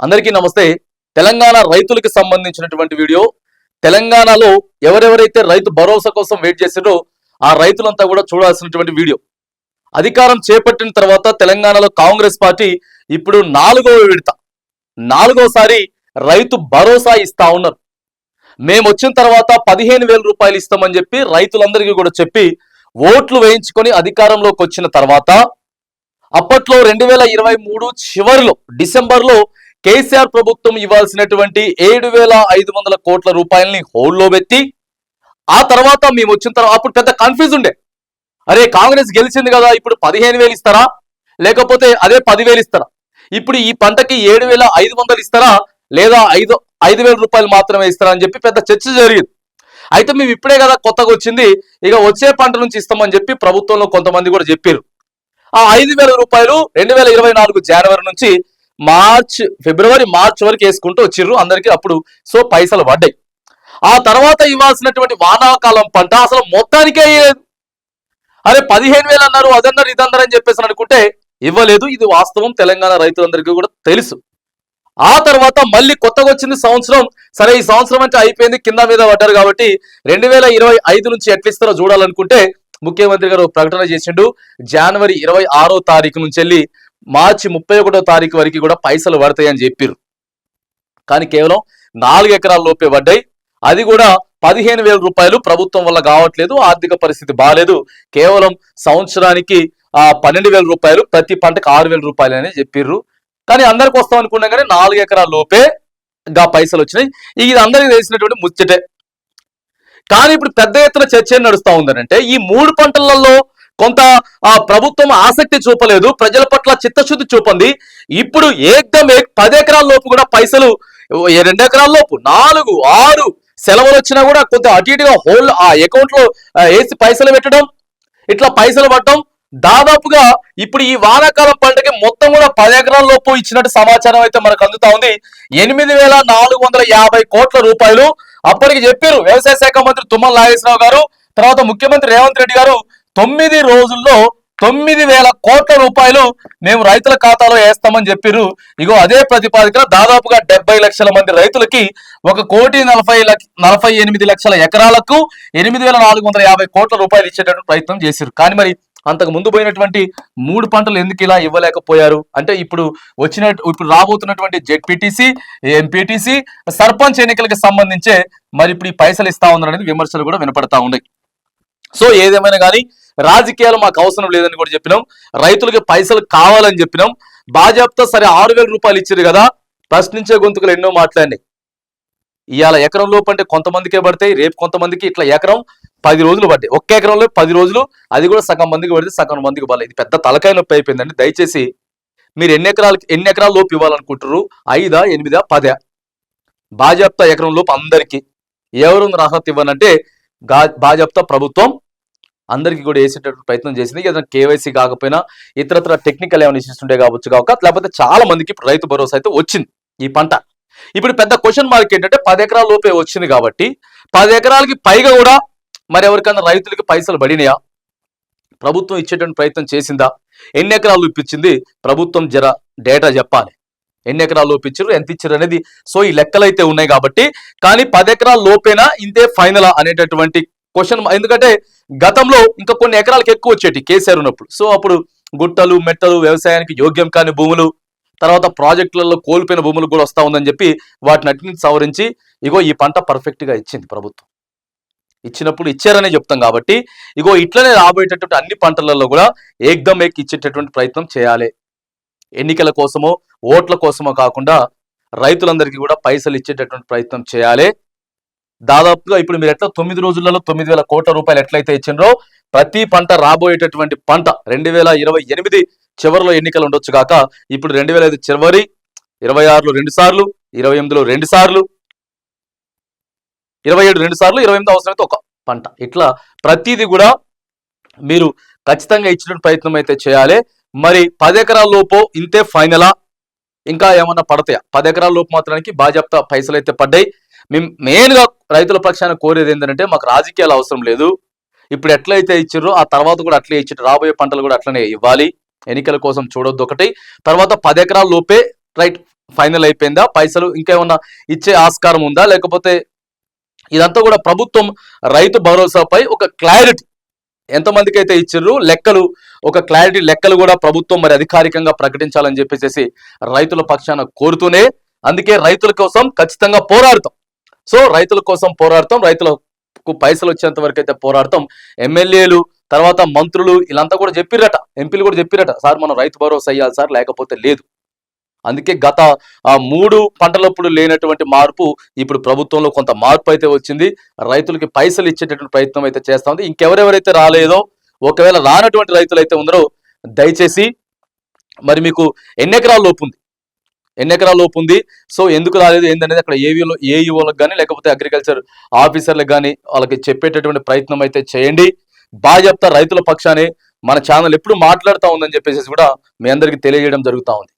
అందరికీ నమస్తే. తెలంగాణ రైతులకు సంబంధించినటువంటి వీడియో. తెలంగాణలో ఎవరెవరైతే రైతు భరోసా కోసం వెయిట్ చేసారో ఆ రైతులంతా కూడా చూడాల్సినటువంటి వీడియో. అధికారం చేపట్టిన తర్వాత తెలంగాణలో కాంగ్రెస్ పార్టీ ఇప్పుడు నాలుగవ విడత. నాలుగోసారి రైతు భరోసా ఇస్తా ఉన్నారు. మేము వచ్చిన తర్వాత పదిహేను వేల రూపాయలు ఇస్తామని చెప్పి రైతులందరికీ కూడా చెప్పి ఓట్లు వేయించుకొని అధికారంలోకి వచ్చిన తర్వాత అప్పట్లో రెండు వేల ఇరవై మూడు చివరిలో డిసెంబర్లో కేసీఆర్ ప్రభుత్వం ఇవ్వాల్సినటువంటి ఏడు వేల ఐదు వందల కోట్ల రూపాయలని హోల్డ్లో పెట్టి ఆ తర్వాత మేము వచ్చిన తర్వాత అప్పుడు పెద్ద కన్ఫ్యూజ్ ఉండే. అరే కాంగ్రెస్ గెలిచింది కదా ఇప్పుడు పదిహేను వేలు ఇస్తారా? లేకపోతే అదే పదివేలు ఇస్తారా? ఇప్పుడు ఈ పంటకి ఏడు వేల ఐదు వందలు ఇస్తారా? లేదా ఐదు ఐదు వేల రూపాయలు మాత్రమే ఇస్తారా అని చెప్పి పెద్ద చర్చ జరిగింది. అయితే మేము ఇప్పుడే కదా కొత్తగా వచ్చింది ఇక వచ్చే పంట నుంచి ఇస్తామని చెప్పి ప్రభుత్వంలో కొంతమంది కూడా చెప్పారు ఆ ఐదు వేల రూపాయలు రెండు వేల ఇరవై నాలుగు జనవరి నుంచి మార్చ్ ఫిబ్రవరి మార్చ్ వరకు వేసుకుంటూ వచ్చిర్రు. అందరికీ అప్పుడు సో పైసలు పడ్డాయి. ఆ తర్వాత ఇవ్వాల్సినటువంటి వానాకాలం పంట అసలు మొత్తానికే ఇవ్వలేదు అరే పదిహేను వేలు అన్నారు అదన్నారు ఇదన్నారు అని చెప్పేసి అనుకుంటే ఇవ్వలేదు. ఇది వాస్తవం. తెలంగాణ రైతులందరికీ కూడా తెలుసు. ఆ తర్వాత మళ్ళీ కొత్తగా వచ్చింది సంవత్సరం. సరే ఈ సంవత్సరం అంటే అయిపోయింది కింద మీద పడ్డారు కాబట్టి రెండు వేల ఇరవై ఐదు నుంచి ఎట్లిస్తారో చూడాలనుకుంటే ముఖ్యమంత్రి గారు ప్రకటన చేసిండు. జనవరి ఇరవై ఆరో తారీఖు నుంచి వెళ్ళి మార్చి ముప్పై ఒకటో తారీఖు వరకు కూడా పైసలు పడతాయని చెప్పారు కానీ కేవలం నాలుగు ఎకరాల లోపే పడ్డాయి. అది కూడా పదిహేను వేల రూపాయలు ప్రభుత్వం వల్ల కావట్లేదు ఆర్థిక పరిస్థితి బాగాలేదు కేవలం సంవత్సరానికి ఆ పన్నెండు వేల రూపాయలు ప్రతి పంటకు ఆరు వేల రూపాయలు అని చెప్పిర్రు. కానీ అందరికి వస్తాం అనుకున్నా కానీ నాలుగు ఎకరాల లోపే గా పైసలు వచ్చినాయి. ఇది అందరికీ తెలిసినటువంటి ముచ్చటే. కానీ ఇప్పుడు పెద్ద ఎత్తున చర్చ ఏం నడుస్తూ ఉందనంటే ఈ మూడు పంటలలో కొంత ఆ ప్రభుత్వం ఆసక్తి చూపలేదు ప్రజల పట్ల చిత్తశుద్ధి చూపంది. ఇప్పుడు ఏకదం పది ఎకరాల లోపు కూడా పైసలు రెండు ఎకరాల లోపు? నాలుగు ఆరు సెలవులు వచ్చినా కూడా కొంత అటు ఇటుగా హోల్ ఆ అకౌంట్లో వేసి పైసలు పెట్టడం ఇట్లా పైసలు పట్టడం దాదాపుగా ఇప్పుడు ఈ వానాకాలం పంటకి మొత్తం కూడా పది ఎకరాల లోపు ఇచ్చినట్టు సమాచారం అయితే మనకు అందుతా ఉంది. ఎనిమిది వేల నాలుగు వందల యాభై కోట్ల రూపాయలు అప్పటికి చెప్పారు వ్యవసాయ శాఖ మంత్రి తుమ్మల నాగేశ్వరరావు గారు తర్వాత ముఖ్యమంత్రి రేవంత్ రెడ్డి గారు తొమ్మిది రోజుల్లో తొమ్మిది వేల కోట్ల రూపాయలు మేము రైతుల ఖాతాలో వేస్తామని చెప్పారు ఇగో అదే ప్రతిపాదికన దాదాపుగా డెబ్బై లక్షల మంది రైతులకి ఒక కోటి నలభై లక్ష నలభై ఎనిమిది లక్షల ఎకరాలకు ఎనిమిది వేల నాలుగు వందల యాభై కోట్ల రూపాయలు ఇచ్చేటటువంటి ప్రయత్నం చేశారు కానీ మరి అంతకు ముందు పోయినటువంటి మూడు పంటలు ఎందుకు ఇలా ఇవ్వలేకపోయారు? అంటే ఇప్పుడు వచ్చిన ఇప్పుడు రాబోతున్నటువంటి జెడ్పీటీసీ ఎంపీటీసీ సర్పంచ్ ఎన్నికలకు సంబంధించే మరి ఇప్పుడు ఈ పైసలు ఇస్తా ఉన్నారు అనేది విమర్శలు కూడా వినపడతా ఉన్నాయి. సో ఏదేమైనా కానీ రాజకీయాలు మాకు అవసరం లేదని కూడా చెప్పినాం. రైతులకి పైసలు కావాలని చెప్పినాం. బాజాప్తా సరే ఆరు వేల రూపాయలు ఇచ్చారు కదా. ప్రశ్నించే గొంతుకులు ఎన్నో మాట్లాడినాయి. ఇవాళ ఎకరం లోపు అంటే కొంతమందికే పడతాయి రేపు కొంతమందికి ఇట్లా ఎకరం పది రోజులు పడ్డాయి. ఒక్క ఎకరంలో పది రోజులు అది కూడా సగం మందికి పడితే సగం మందికి పడలేదు. ఇది పెద్ద తలకాయ నొప్పి అయిపోయిందండి. దయచేసి మీరు ఎన్ని ఎకరాలకి ఎన్ని ఎకరాల లోపు ఇవ్వాలనుకుంటారు ఐదా ఎనిమిదా పదా? బాజాప్తా ఎకరం లోపు అందరికీ ఎవరు అర్హత ఇవ్వనంటే గా బాజాప్తా ప్రభుత్వం అందరికీ కూడా వేసేటట్టు ప్రయత్నం చేసింది. ఏదైనా కేవైసీ కాకపోయినా ఇతరత్ర టెక్నికల్ ఏమైనా ఇష్యూస్ కావచ్చు కాక లేకపోతే చాలా మందికి రైతు భరోసా అయితే వచ్చింది ఈ పంట. ఇప్పుడు పెద్ద క్వశ్చన్ మార్క్ ఏంటంటే పది ఎకరాల లోపే వచ్చింది కాబట్టి పది ఎకరాలకి పైగా కూడా మరి ఎవరికైనా రైతులకి పైసలు పడినాయా? ప్రభుత్వం ఇచ్చేటువంటి ప్రయత్నం చేసిందా? ఎన్ని ఎకరాలు ఇప్పించింది? ప్రభుత్వం జర డేటా చెప్పాలి. ఎన్ని ఎకరాలు లోపించారు ఎంత ఇచ్చారు అనేది సో ఈ లెక్కలు అయితే ఉన్నాయి కాబట్టి కానీ పది ఎకరాల లోపేనా? ఇంతే ఫైనల్ అనేటటువంటి క్వశ్చన్ ఎందుకంటే గతంలో ఇంకా కొన్ని ఎకరాలకు ఎక్కువ వచ్చేటి కేసీఆర్ ఉన్నప్పుడు. సో అప్పుడు గుట్టలు మెట్టలు వ్యవసాయానికి యోగ్యం కాని భూములు తర్వాత ప్రాజెక్టులలో కోల్పోయిన భూములు కూడా వస్తా ఉందని చెప్పి వాటిని అన్నింటిని సవరించి ఇగో ఈ పంట పర్ఫెక్ట్గా ఇచ్చింది ప్రభుత్వం. ఇచ్చినప్పుడు ఇచ్చారనే చెప్తాం కాబట్టి ఇగో ఇట్లనే రాబోయేటటువంటి అన్ని పంటలలో కూడా ఏకదం ఏక్ ఇచ్చేటటువంటి ప్రయత్నం చేయాలి. ఎన్నికల కోసమో ఓట్ల కోసమో కాకుండా రైతులందరికీ కూడా పైసలు ఇచ్చేటటువంటి ప్రయత్నం చేయాలి. దాదాపుగా ఇప్పుడు మీరు ఎట్లా తొమ్మిది రోజులలో తొమ్మిది వేల కోట్ల రూపాయలు ఎట్లయితే ఇచ్చిండ్రో ప్రతి పంట రాబోయేటటువంటి పంట రెండు వేల ఇరవై ఎనిమిది చివరిలో ఎన్నికలు ఉండొచ్చు కాక ఇప్పుడు రెండు వేల ఐదు చివరి ఇరవై ఆరులో రెండు సార్లు ఇరవై ఎనిమిదిలో రెండు సార్లు ఇరవై ఏడు రెండు సార్లు ఇరవై ఎనిమిది అవసరమైతే ఒక పంట. ఇట్లా ప్రతిదీ కూడా మీరు ఖచ్చితంగా ఇచ్చిన ప్రయత్నం అయితే చేయాలి. మరి పది ఎకరాల లోపు ఇంతే ఫైనలా? ఇంకా ఏమన్నా పడతాయా? పది ఎకరాల లోపు మాత్రానికి బాజాప్తా పైసలు అయితే పడ్డాయి. మేము మెయిన్గా రైతుల పక్షాన కోరేది ఏంటంటే మాకు రాజకీయాలు అవసరం లేదు. ఇప్పుడు ఎట్లయితే ఇచ్చారో ఆ తర్వాత కూడా అట్లే ఇచ్చారు రాబోయే పంటలు కూడా అట్లనే ఇవ్వాలి. ఎన్నికల కోసం చూడొద్దు ఒకటి. తర్వాత పది ఎకరాల లోపే రైట్ ఫైనల్ అయిపోయిందా? పైసలు ఇంకేమన్నా ఇచ్చే ఆస్కారం ఉందా? లేకపోతే ఇదంతా కూడా ప్రభుత్వం రైతు భరోసాపై ఒక క్లారిటీ. ఎంతమందికి అయితే ఇచ్చిర్రు లెక్కలు ఒక క్లారిటీ లెక్కలు కూడా ప్రభుత్వం మరి అధికారికంగా ప్రకటించాలని చెప్పేసి రైతుల పక్షాన కోరుతూనే అందుకే రైతుల కోసం ఖచ్చితంగా పోరాడతాం. సో రైతుల కోసం పోరాడతాం రైతులకు పైసలు వచ్చేంత వరకు అయితే పోరాడతాం. ఎమ్మెల్యేలు తర్వాత మంత్రులు వీళ్ళంతా కూడా చెప్పిరట ఎంపీలు కూడా చెప్పిరట సార్ మనం రైతు భరోసా అయ్యాలి సార్ లేకపోతే లేదు. అందుకే గత మూడు పంటలప్పుడు లేనటువంటి మార్పు ఇప్పుడు ప్రభుత్వంలో కొంత మార్పు అయితే వచ్చింది. రైతులకి పైసలు ఇచ్చేటటువంటి ప్రయత్నం అయితే చేస్తా ఉంది. ఇంకెవరెవరైతే రాలేదో ఒకవేళ రానటువంటి రైతులు అయితే ఉన్నారో దయచేసి మరి మీకు ఎన్ని ఎకరాల లోపు ఉంది? ఎన్ని ఎకరాల లోపు ఉంది. సో ఎందుకు రాలేదు? ఏందనేది అక్కడ ఏవిలో ఏఈఓలకు కానీ లేకపోతే అగ్రికల్చర్ ఆఫీసర్లకు కానీ వాళ్ళకి చెప్పేటటువంటి ప్రయత్నం అయితే చేయండి. బాగా చెప్తా రైతుల పక్షాన్ని మన ఛానల్ ఎప్పుడు మాట్లాడుతూ ఉందని చెప్పేసి కూడా మీ అందరికీ తెలియజేయడం జరుగుతూ ఉంది.